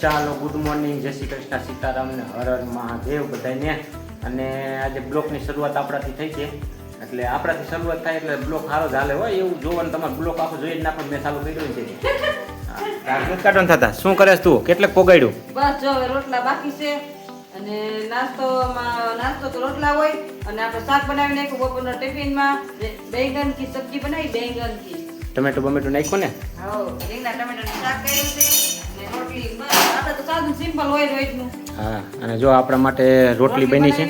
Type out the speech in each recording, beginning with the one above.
ચાલો good morning જય શ્રી કૃષ્ણ સીતારામ ને હર હર મહાદેવ બધાને અને આજે બ્લોકની શરૂઆત આપણાથી થઈ છે. એટલે આપણાથી શરૂઆત થાય એટલે બ્લોક સારો જ હાલે હોય. એવું જોવાનું તમારે બ્લોક આખો જોઈ જ નાખો મેં ચાલુ કર્યું છે. કાઢો થતા. શું કરે તું? કેટલાક પોગાડ્યું? બસ જો રોટલા બાકી છે. અને નાસ્તોમાં નાસ્તો તો રોટલા હોય. અને આપણે શાક બનાવી નાખ્યું બપોરના ટિફિનમાં. બેંગન કી સબ્જી બનાવી બેંગન કી ટમેટો બમેટો નાખ્યો ને? હા રીંગણા ટમેટાનું શાક કર્યું છે. અને રોટલી સિમ્પલ હોય રોજનું હા અને જો આપણા માટે રોટલી બની છે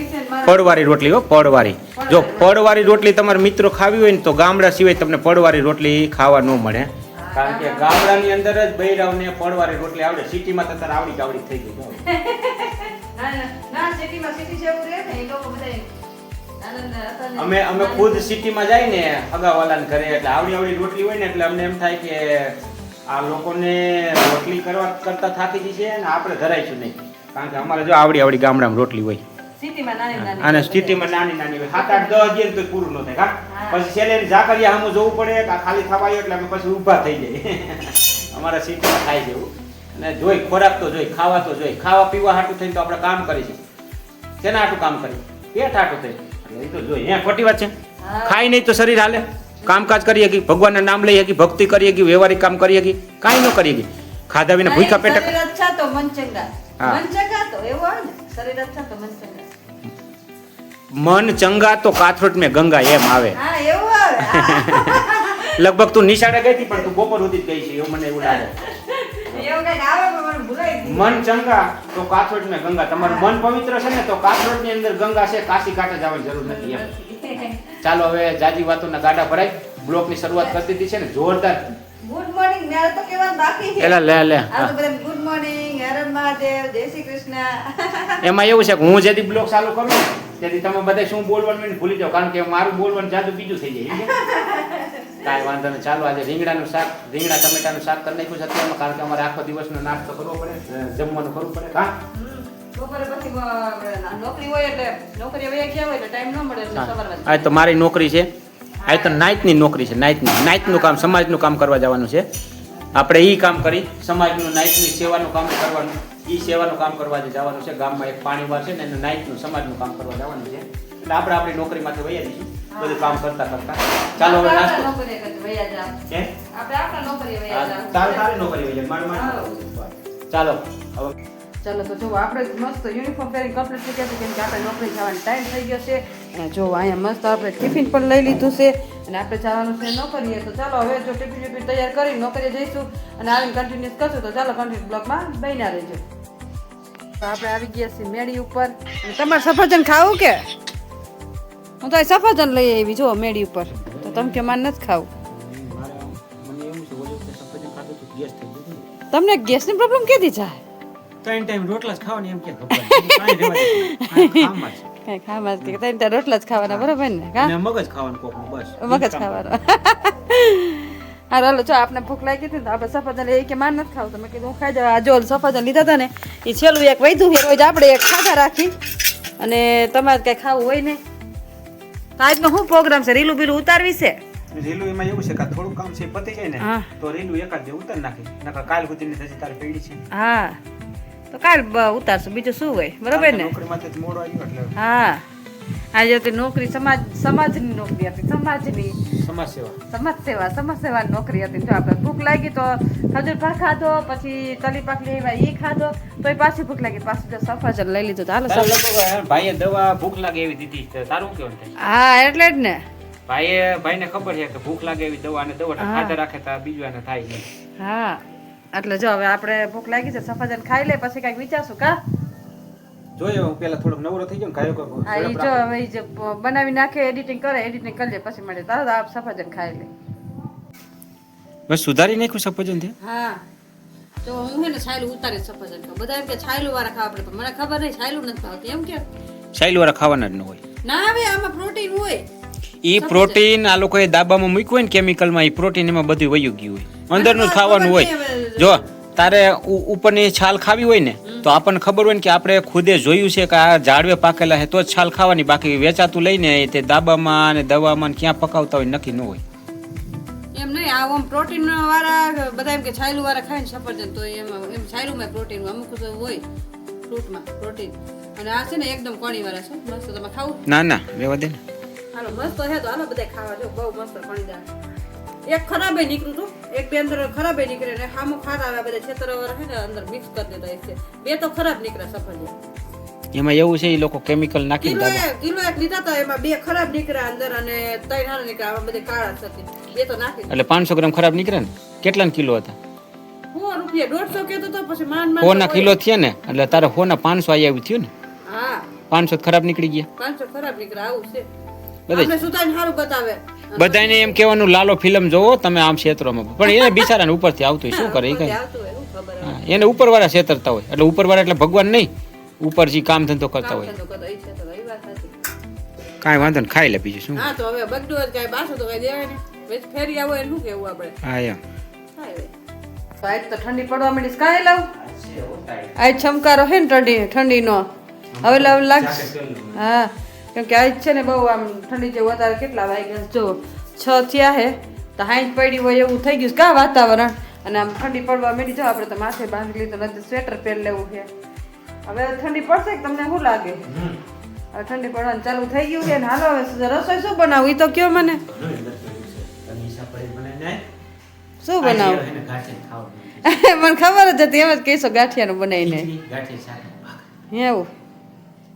પડવાળી રોટલી હો પડવાળી જો પડવાળી રોટલી તમારા મિત્રો ખાવી હોય ને તો ગામડા સિવાય તમને પડવાળી રોટલી ખાવા ન મળે. કારણ કે ગામડાની અંદર જ બૈરાવને પડવાળી રોટલી આવડે સિટીમાં તો તાર આવડી આવડી થઈ ગઈ ના ના, ના સિટીમાં સિટી જેવું રહે ને એ લોકો બધા અમે અમે ખુદ સિટીમાં જાય ને અગાવાલાને ઘરે એટલે આવડી આવડી રોટલી હોય ને એટલે અમને એમ થાય કે આ લોકોને રોટલી કરવા કરતા થાકી જશે અને આપણે ધરાઈશું નહીં. કારણ કે અમારે જો આવડી આવડી ગામડામાં રોટલી હોય. અને સ્થિતિમાં નાની નાની હોય. સાત આઠ દસ હજાર તો પૂરું ન થાય હા. પછી છેલ્લે ઝાકરિયા સામું જોવું પડે ખાલી થવા એટલે અમે પછી ઊભા થઈ જાય અમારા સિટીમાં થાય એવું. અને જોઈ ખોરાક તો જોઈ ખાવા તો જોઈ. ખાવા પીવા હાટું થઈને તો આપણે કામ કરીશું શેના હાટું કામ કરી પેટ હાટું થઈ એ તો જોઈ. હે ખોટી વાત છે. ખાઈ નહીં તો શરીર હાલે. કામકાજ કરીએ શકી ભગવાનના નામ લઈએ શકી ભક્તિ કરી શકી વ્યવહારિક કામ કરીએ શકી કાંઈ ન કરીએ શકી ખાધા વિના ભૂખ્યા પેટ અચ્છા તો મન ચંગા. હા. મન ચંગા તો એવું હોય ને શરીર અચ્છા તો મન ચંગા. મન ચંગા તો કાથરોટ મેં ગંગા એમ આવે. લગભગ તું નિશાળે ગઈ હતી પણ તું બપોર સુધી ગઈ છે એવું મને એવું લાગે. મન ચંગા તો કાથરોટ મેં ગંગા. તમારું મન પવિત્ર છે ને તો કાથરોટની અંદર ગંગા છે કાશી કાંઠે જવાની જરૂર નથી એમ. ચાલો હવે જાજી વાતોના ગાડા ભરાય. બ્લોકની શરૂઆત કરી દીધી છે ને. જોરદાર. ગુડ મોર્નિંગ મેરે તો કહેવાનું બાકી છે. એલા લે લે. Good morning Har Mahadev. જય શ્રી કૃષ્ણ. એમાં એવું છે કે હું જેથી બ્લોક ચાલુ કરું તેથી તમે બધા શું બોલવાનું મને ભૂલી જાઓ કારણ કે મારું બોલવાનું જાદુ બીજું થઈ જાય કાંઈ વાંધો નહીં. ચાલો આજે રીંગણાનું શાક રીંગણા ટમેટાનું શાક કરી નાખ્યું છે અત્યારમાં કારણ કે અમારે આખો દિવસનો નાસ્તો કરવો પડે જમવાનું કરવું પડે. હા. બપોરે પછી આપણે નોકરી હોય એટલે નોકરી વયા ગયા હોય એટલે ટાઈમ ન મળે એટલે સવારમાં આ તો મારી નોકરી છે. આ તો નાઇટની નોકરી છે નાઇટની નાઇટનું કામ સમાજનું કામ કરવા જવાનું છે. આપણે એ કામ કરી સમાજનું નાઇટની સેવાનું કામ કરવાનું. એ સેવાનું કામ કરવા જવાનું છે. ગામમાં એક પાણી વાર છે ને એનું નાઇટનું સમાજનું કામ કરવા જવાનું છે. એટલે આપણે આપણી નોકરીમાંથી વહી જઈશું. બધું કામ કરતા કરતા. ચાલો હવે નાસ્તો. આપણા વયા? આપણે વયા હા, તારે નોકરી. ચાલો હવે ચાલો તો જો આપણે મસ્ત યુનિફોર્મ પહેરી કમ્પ્લીટ થઈ ગયા છે કેમ કે આપણે નોકરી જવાનો ટાઈમ થઈ ગયો છે. અને જો અહીંયા મસ્ત આપણે ટિફિન પણ લઈ લીધું છે. અને આપણે જવાનું છે નોકરીએ. તો ચાલો હવે જો ટિફિન ટિફિન તૈયાર કરી નોકરીએ જઈશું. અને આવીને કન્ટિન્યુઅસ કરશું તો ચાલો કન્ટિન્યુ બ્લોકમાં બન્યા રહેજો. તો આપણે આવી ગયા છીએ મેળી ઉપર. તમારે સફરજન ખાવું કે? હું તો અહીં સફરજન લઈ આવી જો મેળી ઉપર. તો તમે કે મારે નથી ખાવું. મને તમને ગેસની પ્રોબ્લેમ કેથી જાય? ત્રણ ટાઈમ રોટલા જ ખાવાની એમ કે કાંઈ ખાવા જ ત્રણ ટાઈમ રોટલા જ ખાવાના બરોબર ને? કા? મગજ ખાવાનું કોક બસ. મગજ ખાવાનું. હા હાલો જો આપણે ભૂખ લાગી હતી ને તો આપણે સફરજન એ કે માન નથી ખાવું. તો મેં કીધું હું ખાઈ જવા આ જો સફરજન લીધા હતા ને એ છેલ્લું એક વૈધું હોય રોજ આપણે એક ખાધા રાખી. અને તમારે કઈ ખાવું હોય ને? તો આજનો શું પ્રોગ્રામ છે? રીલું બીલું ઉતારવી છે? રીલું એમાં એવું છે કે થોડું કામ છે પતી જાય ને તો રીલું એકાદ જે ઉતાર નાખી. નકર કાલ સુધીની થશે તારે પેડી છે. હા. તો કાલ ઉતારશું. બીજું શું હોય? બરોબર ને? નોકરીમાંથી જ મોડો આવ્યો એટલે. હા. આજે હતી નોકરી સમાજ સમાજની નોકરી હતી. સમાજની. સમાજ સેવા સમાજ સેવા સમાજ સેવાની નોકરી હતી. જો આપણે ભૂખ લાગી તો ખજૂર પાક ખાધો પછી તલી પાક લેવા એ ખાધો તો પાછી ભૂખ લાગી. પાછું જો સફરજન લઈ લીધું ચાલો ભાઈએ દવા ભૂખ લાગે એવી દીધી તારું કેવું હા એટલે જ ને. ભાઈએ ભાઈને ખબર છે કે ભૂખ લાગે એવી દવા અને દવા હા. રાખે તો બીજું એને થાય હા. એટલે જો હવે આપણે ભૂખ લાગી છે સફરજન ખાઈ લે પછી કંઈક વિચારશું કા? જોયો હું પેલા થોડોક નવરો થઈ ગયો ખાયો કાયો હા ઈ જો હવે ઈ જે બનાવી નાખે એડિટિંગ કરે એડિટિંગ કરી લે પછી મળે તારા આપ સફરજન ખાઈ લે. બસ સુધારી નાખ્યું સફરજનથી હા. તો હું હે ને છાયલું ઉતારી સફરજન તો બધા એમ કે છાયલું વાળા ખાવા પડે પણ મને ખબર નહીં છાયલું નથી ખાવતી એમ કે? છાયલું વાળા ખાવાના જ ન હોય. ના હવે આમાં પ્રોટીન હોય. ઈ પ્રોટીન આ લોકોએ દાબામાં મૂક્યું હોય ને કેમિકલમાં ઈ પ્રોટીન એમાં બધું વયું ગયું હોય. અંદરનું ખાવાનું હોય. જો તારે ઉપરની છાલ ખાવી હોય ને તો આપણને ખબર હોય ને કે આપણે ખુદે જોયું છે કે આ ઝાડવે પાકેલા છે તો જ છાલ ખાવાની બાકી વેચાતું લઈને તે દાબામાં અને દવામાં ક્યાં પકાવતા હોય નક્કી ન હોય. એમ નહીં નહીં આ આમ પ્રોટીન વાળા બધા એમ કે છાયલું વાળા ખાય ને સફરજન તો એમાં એમ છાયલુંમાં પ્રોટીન અમુક હોય ફ્રૂટમાં પ્રોટીન. અને આ છે ને એકદમ કોણી વાળા છે મસ્ત તમે ખાવું? ના ના રેવા દે ને. હાલો મસ્ત હે તો હાલો બધા ખાવા જો બહુ મસ્ત કણીદાર એક ખરાબે નીકળું હતું એક બે અંદર ખરાબે નીકળે ને સામું ખારા આવે બધા છેતરો હે ને અંદર મિક્સ કરી દેતા છે બે તો ખરાબ નીકળે સફરજન એમાં એવું છે એ લોકો કેમિકલ નાખી દીધા કિલો એક લીધા તો એમાં બે ખરાબ નીકળ્યા અંદર અને ત્રણ હારા નીકળ્યા આમાં બધે કાળા થતી બે તો નાખી એટલે પાંચસો ગ્રામ ખરાબ નીકળે ને? કેટલા કિલો હતા? હો રૂપિયા દોઢસો કેતો તો પછી માન માન હોના કિલો થયા ને એટલે તારે હોના પાંચસો આવી આવ્યું થયું ને? હા. પાંચસો ખરાબ નીકળી ગયા. પાંચસો ખરાબ નીકળે આવું છે. બધાને એમ કહેવાનું લાલો ફિલ્મ જોવો તમે આમ ક્ષેત્રોમાં. પણ એને બિચારાને ઉપરથી આવતું હોય શું કરે એ કઈ? એને ઉપરવાળા છેતરતા હોય. એટલે ઉપરવાળા એટલે ભગવાન નહીં. ઉપર જે કામ ધંધો કરતા હોય. કાંઈ વાંધો ને ખાઈ લે બીજું શું? હા તો હવે બગડું કાંઈ બાસું તો કાંઈ દેવાય ફેરી આવો એને શું કેવું આપણે? હા એમ. સાહેબ તો ઠંડી પડવા માંડી. છે. કાંઈ લાવ. આ છમકારો હે ને ઠંડી ઠંડીનો. હવે લાવ લાગશે હા. કેમ કે આજ છે ને બહુ આમ ઠંડી જે વધારે કેટલા વાગ્યા? જો છ થયા હે તો હાઈટ પડી હોય એવું થઈ ગયું કા વાતાવરણ? અને આમ ઠંડી પડવા માંડી. જો આપણે તો માથે બાંધી લીધું નથી સ્વેટર પહેરી લેવું છે. હવે ઠંડી પડશે કે તમને શું લાગે? હવે ઠંડી પડવાનું ચાલુ થઈ ગયું છે ને હાલો હવે રસોઈ શું બનાવું? એ તો કયો મને. શું બનાવું? મને ખબર જ હતી એમ જ કહીશો ગાંઠિયાનું બનાવીને. એવું.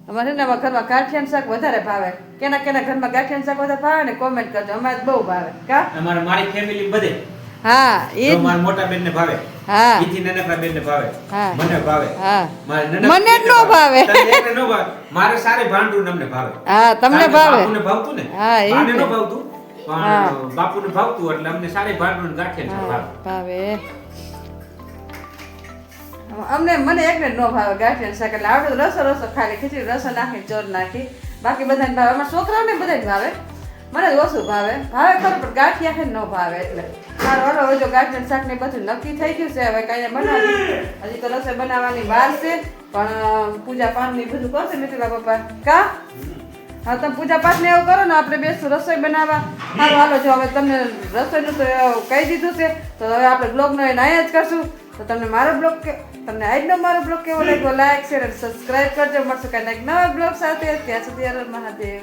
અમારે ને ઘરમાં ગાંઠિયાનું શાક વધારે ભાવે. કેના કેના ઘરમાં ગાંઠિયાનું શાક વધારે ભાવે ને કોમેન્ટ કરજો. અમારે બહુ ભાવે. કા? અમારે મારી ફેમિલી બધે. હા એ મારા મોટા બેન ને ભાવે હા. ઈથી નાના બેન ને ભાવે હા. મને ભાવે. હા. મને ન ભાવે. તને એકને ભાવે. મારે સારે ભાંડું અમને ભાવે. હા તમને ભાવે. બાપુને ભાવતું ને. હા, એ જ બાને ને. ન. ભાવતું પણ બાપુને ભાવતું એટલે અમને સારે ભાંડું ગાંઠિયાનું ભાવે. ભાવે. અમને મને એકને જ ન ભાવે ગાંઠિયાનું શાક, એટલે આવડે રસો રસો ખાલી ખીચડી, રસો નાખી ચોર નાખી. બાકી બધાને ભાવે. અમારા છોકરાઓને બધાને ભાવે. મને જ ઓછું ભાવે. ભાવે ખરું, પણ ગાંઠિયા છે ન ભાવે એટલે. મારો હલો હજુ ગાંઠિયાનું શાક ને બધું નક્કી થઈ ગયું છે. હવે કાંઈ બનાવી હજી તો રસોઈ બનાવવાની વાર છે. પણ પૂજા પાઠ બધું કરશે મિત્રા પપ્પા. કા? હા, તમે પૂજા પાઠ ને એવું કરો ને, આપણે બેસું રસોઈ બનાવવા. સારું હાલો, જો હવે તમને રસોઈનું તો કહી દીધું છે, તો હવે આપણે બ્લોગનો એને અહીંયા જ કરશું. તો તમને મારો બ્લોગ કે તમને આજનો મારો બ્લોગ કેવો લાગ્યો? લાઈક શેર અને સબસ્ક્રાઇબ કરજો. મળશે કાંઈક નવા બ્લોગ સાથે. ત્યાં સુધી મહાદેવ.